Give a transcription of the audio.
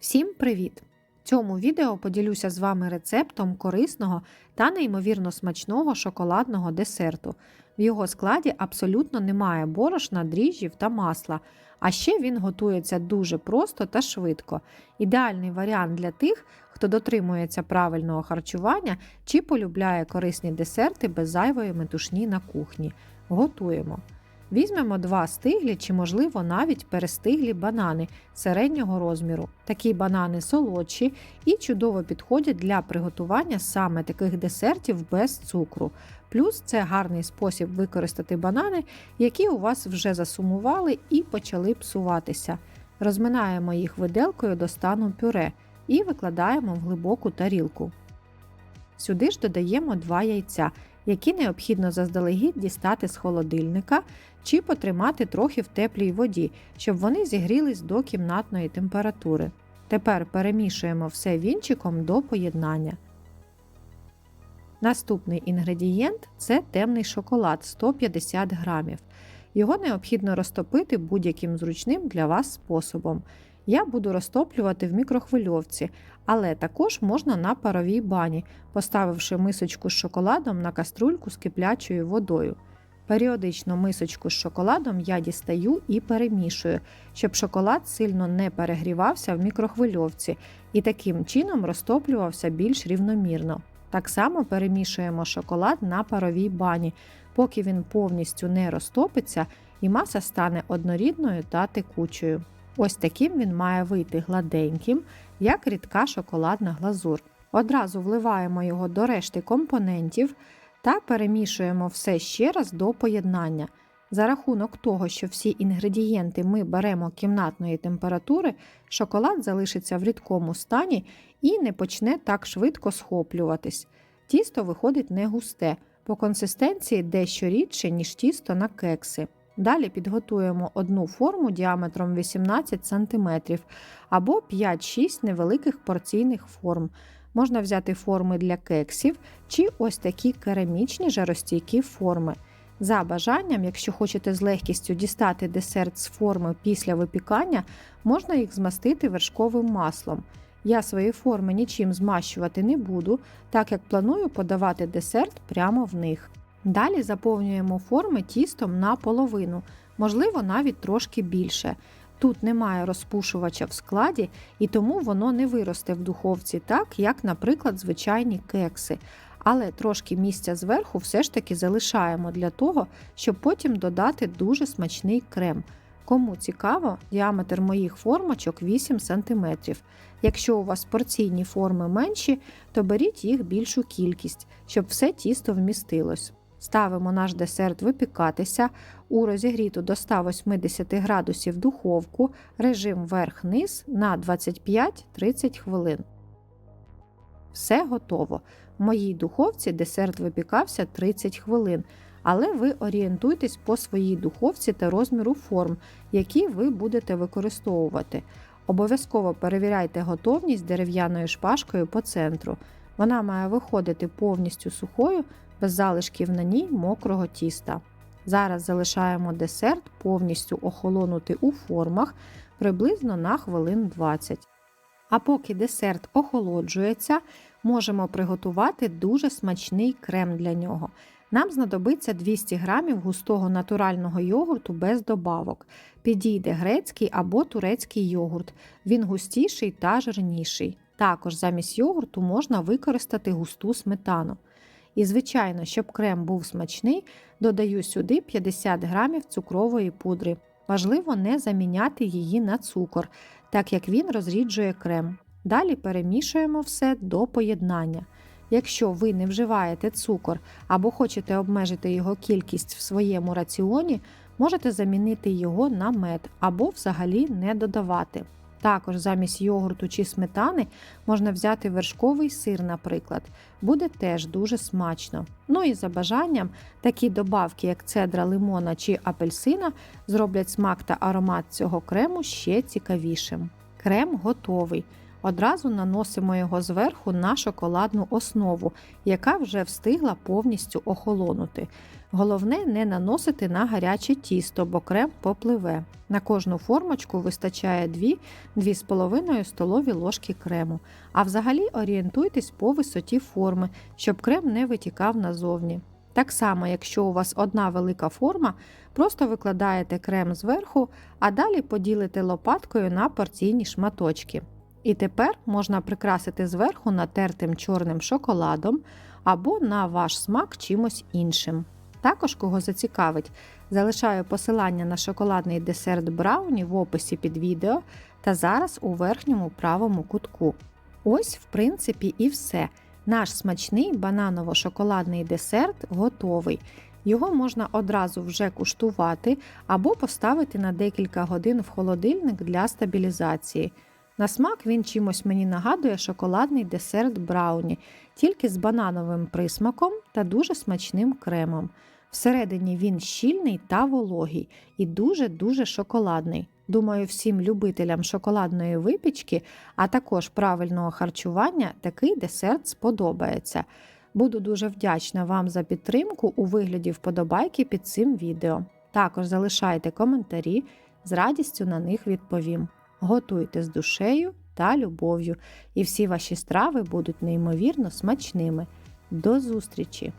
Всім привіт! В цьому відео поділюся з вами рецептом корисного та неймовірно смачного шоколадного десерту. В його складі абсолютно немає борошна, дріжджів та масла, а ще він готується дуже просто та швидко. Ідеальний варіант для тих, хто дотримується правильного харчування чи полюбляє корисні десерти без зайвої метушні на кухні. Готуємо. Візьмемо два стиглі чи, можливо, навіть перестиглі банани середнього розміру. Такі банани солодші і чудово підходять для приготування саме таких десертів без цукру. Плюс це гарний спосіб використати банани, які у вас вже засумували і почали псуватися. Розминаємо їх виделкою до стану пюре і викладаємо в глибоку тарілку. Сюди ж додаємо 2 яйця, які необхідно заздалегідь дістати з холодильника чи потримати трохи в теплій воді, щоб вони зігрілись до кімнатної температури. Тепер перемішуємо все вінчиком до поєднання. Наступний інгредієнт це темний шоколад 150 грамів. Його необхідно розтопити будь-яким зручним для вас способом. Я буду розтоплювати в мікрохвильовці, але також можна на паровій бані, поставивши мисочку з шоколадом на каструльку з киплячою водою. Періодично мисочку з шоколадом я дістаю і перемішую, щоб шоколад сильно не перегрівався в мікрохвильовці і таким чином розтоплювався більш рівномірно. Так само перемішуємо шоколад на паровій бані, поки він повністю не розтопиться і маса стане однорідною та текучою. Ось таким він має вийти гладеньким, як рідка шоколадна глазур. Одразу вливаємо його до решти компонентів та перемішуємо все ще раз до поєднання. За рахунок того, що всі інгредієнти ми беремо кімнатної температури, шоколад залишиться в рідкому стані і не почне так швидко схоплюватись. Тісто виходить не густе, по консистенції дещо рідше, ніж тісто на кекси. Далі підготуємо одну форму діаметром 18 см або 5-6 невеликих порційних форм. Можна взяти форми для кексів чи ось такі керамічні жаростійкі форми. За бажанням, якщо хочете з легкістю дістати десерт з форми після випікання, можна їх змастити вершковим маслом. Я свої форми нічим змащувати не буду, так як планую подавати десерт прямо в них. Далі заповнюємо форми тістом на половину, можливо, навіть трошки більше. Тут немає розпушувача в складі, і тому воно не виросте в духовці так, як, наприклад, звичайні кекси. Але трошки місця зверху все ж таки залишаємо для того, щоб потім додати дуже смачний крем. Кому цікаво, діаметр моїх формочок 8 см. Якщо у вас порційні форми менші, то беріть їх більшу кількість, щоб все тісто вмістилось. Ставимо наш десерт випікатися у розігріту до 180 градусів духовку, режим верх-низ на 25-30 хвилин. Все готово. В моїй духовці десерт випікався 30 хвилин, але ви орієнтуйтесь по своїй духовці та розміру форм, які ви будете використовувати. Обов'язково перевіряйте готовність дерев'яною шпажкою по центру. Вона має виходити повністю сухою, без залишків на ній мокрого тіста. Зараз залишаємо десерт повністю охолонути у формах приблизно на хвилин 20. А поки десерт охолоджується, можемо приготувати дуже смачний крем для нього. Нам знадобиться 200 г густого натурального йогурту без добавок. Підійде грецький або турецький йогурт. Він густіший та жирніший. Також замість йогурту можна використати густу сметану. І, звичайно, щоб крем був смачний, додаю сюди 50 г цукрової пудри. Важливо не заміняти її на цукор, так як він розріджує крем. Далі перемішуємо все до поєднання. Якщо ви не вживаєте цукор або хочете обмежити його кількість в своєму раціоні, можете замінити його на мед або взагалі не додавати. Також замість йогурту чи сметани можна взяти вершковий сир, наприклад, буде теж дуже смачно. Ну і за бажанням такі добавки, як цедра лимона чи апельсина, зроблять смак та аромат цього крему ще цікавішим. Крем готовий. Одразу наносимо його зверху на шоколадну основу, яка вже встигла повністю охолонути. Головне не наносити на гаряче тісто, бо крем попливе. На кожну формочку вистачає 2-2,5 столові ложки крему. А взагалі орієнтуйтесь по висоті форми, щоб крем не витікав назовні. Так само, якщо у вас одна велика форма, просто викладаєте крем зверху, а далі поділите лопаткою на порційні шматочки. І тепер можна прикрасити зверху натертим чорним шоколадом або на ваш смак чимось іншим. Також, кого зацікавить, залишаю посилання на шоколадний десерт Брауні в описі під відео та зараз у верхньому правому кутку. Ось, в принципі, і все. Наш смачний бананово-шоколадний десерт готовий. Його можна одразу вже куштувати або поставити на декілька годин в холодильник для стабілізації. На смак він чимось мені нагадує шоколадний десерт брауні, тільки з банановим присмаком та дуже смачним кремом. Всередині він щільний та вологий і дуже-дуже шоколадний. Думаю, всім любителям шоколадної випічки, а також правильного харчування, такий десерт сподобається. Буду дуже вдячна вам за підтримку у вигляді вподобайки під цим відео. Також залишайте коментарі, з радістю на них відповім. Готуйте з душею та любов'ю, і всі ваші страви будуть неймовірно смачними. До зустрічі!